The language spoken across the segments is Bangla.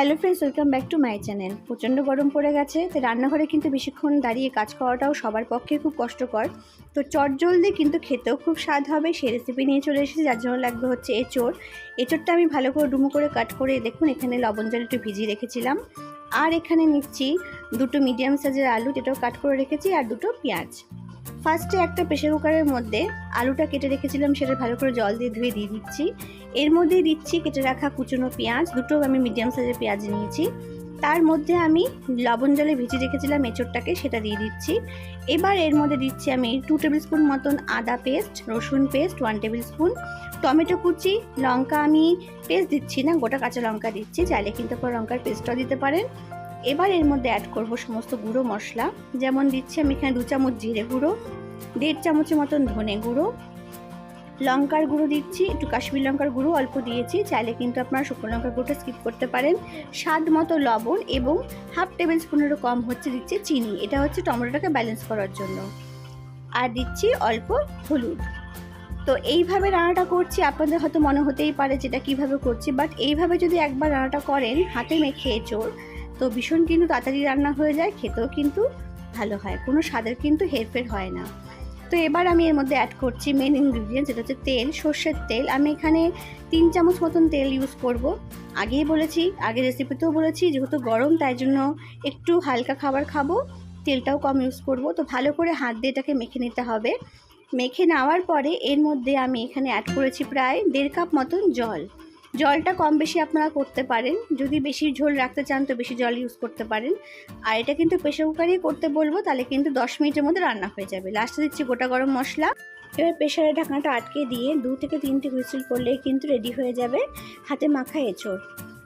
Hello friends welcome back to my channel প্রচণ্ড গরম পড়ে গেছে তো রান্নাঘরে কিন্তু বেশিক্ষণ দাঁড়িয়ে কাজ করাটাও সবার পক্ষে খুব কষ্টকর। তো চট জলদি কিন্তু খেতেও খুব স্বাদ হবে, সেই রেসিপি নিয়ে চলে এসেছি, যার জন্য লাগবে হচ্ছে এঁচড়। এঁচড়টা আমি ভালো করে ডুমো করে কাট করে, দেখুন এখানে লবণ জল একটু ভিজিয়ে রেখেছিলাম। আর এখানে নিচ্ছি দুটো মিডিয়াম সাইজের আলু, যেটাও কাট করে রেখেছি, আর দুটো পেঁয়াজ। ফার্স্টে একটা প্রেশার কুকারের মধ্যে আলুটা কেটে রেখেছিলাম, সেটা ভালো করে জল দিয়ে ধুয়ে দিয়ে দিচ্ছি। এর মধ্যেই দিচ্ছি কেটে রাখা কুচনো পেঁয়াজ, দুটো আমি মিডিয়াম সাইজের পেঁয়াজ নিয়েছি। তার মধ্যে আমি লবণ জলে ভিজিয়ে রেখেছিলাম এঁচড়টাকে, সেটা দিয়ে দিচ্ছি। এবার এর মধ্যে দিচ্ছি আমি টু টেবিল স্পুন মতন আদা পেস্ট রসুন paste one table spoon tomato কুচি, লঙ্কা আমি পেস্ট দিচ্ছি না, গোটা কাঁচা লঙ্কা দিচ্ছি, চাইলে কিন্তু আপনার লঙ্কার পেস্টটাও দিতে পারেন। এবার এর মধ্যে অ্যাড করব সমস্ত গুঁড়ো মশলা। যেমন দিচ্ছি আমি এখানে দু চামচ জিরে গুঁড়ো, দেড় চামচের মতন ধনে গুঁড়ো, লঙ্কার গুঁড়ো দিচ্ছি, একটু কাশ্মীর লঙ্কার গুঁড়ো অল্প দিয়েছি, চাইলে কিন্তু আপনারা শুকনো লঙ্কার গুঁড়োটা স্কিপ করতে পারেন। স্বাদ মতো লবণ এবং হাফ টেবিল স্পুনেরও কম হচ্ছে দিচ্ছি চিনি, এটা হচ্ছে টমেটোটাকে ব্যালেন্স করার জন্য। আর দিচ্ছি অল্প হলুদ। তো এইভাবে রান্নাটা করছি, আপনাদের হয়তো মনে হতেই পারে যেটা কীভাবে করছি বাট এইভাবে যদি একবার রান্নাটা করেন, হাতে মেখে চোর তো ভীষণ কিন্তু তাড়াতাড়ি রান্না হয়ে যায়, খেতেও কিন্তু ভালো হয়। কোনো স্বাদের কিন্তু হেরফের হয় না। তো এবার আমি এর মধ্যে অ্যাড করছি মেন ইনগ্রিডিয়েন্ট যেটা হচ্ছে তেল, সর্ষের তেল। আমি এখানে তিন চামচ মতন তেল ইউজ করব। আগেই বলেছি, আগের রেসিপিতেও বলেছি, যেহেতু গরম, তাই জন্য একটু হালকা খাবার খাব। তেলটাও কম ইউজ করব। তো ভালো করে হাত দিয়ে এটাকে মেখে নিতে হবে। মেখে নেওয়ার পরে এর মধ্যে আমি এখানে অ্যাড করেছি প্রায় দেড় কাপ মতন জল। জলটা কম বেশি আপনারা করতে পারেন। যদি বেশি ঝোল রাখতে চান, তো বেশি জল ইউজ করতে পারেন। আর এটা কিন্তু প্রেশার কুকারেই করতে বলব, তাহলে কিন্তু দশ মিনিটের মধ্যে রান্না হয়ে যাবে। লাস্টে দিচ্ছি গোটা গরম মশলা। এবার প্রেশারের ঢাকনাটা আটকে দিয়ে দু থেকে তিনটে হুইসেল করলেই কিন্তু রেডি হয়ে যাবে হাতে মাখা এঁচড়।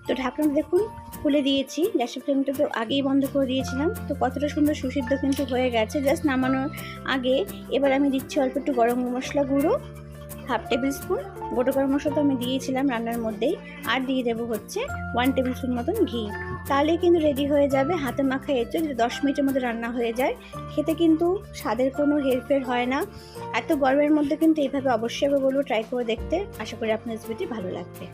তো ঢাকনাটা দেখুন, খুলে দিয়েছি। গ্যাসের ফ্লেমটা তো আগেই বন্ধ করে দিয়েছিলাম। তো কতটা সুন্দর সুসিদ্ধ কিন্তু হয়ে গেছে। জাস্ট নামানোর আগে এবার আমি দিচ্ছি অল্প একটু গরম মশলা গুঁড়ো। Half table spoon. গোটা গরম মশলা তো আমি দিয়েছিলাম রান্নার মধ্যেই। আর দিয়ে দেবো হচ্ছে ওয়ান টেবিল স্পুন মতন ঘি। তাহলেই কিন্তু রেডি হয়ে যাবে হাতে মাখা এঁচো যদি দশ মিনিটের মধ্যে রান্না হয়ে যায়, খেতে কিন্তু স্বাদের কোনো হেরফের হয় না। এত গরমের মধ্যে কিন্তু এইভাবে অবশ্যই বলব ট্রাই করে দেখতে। আশা করি আপনার রেসিপিটি ভালো লাগবে।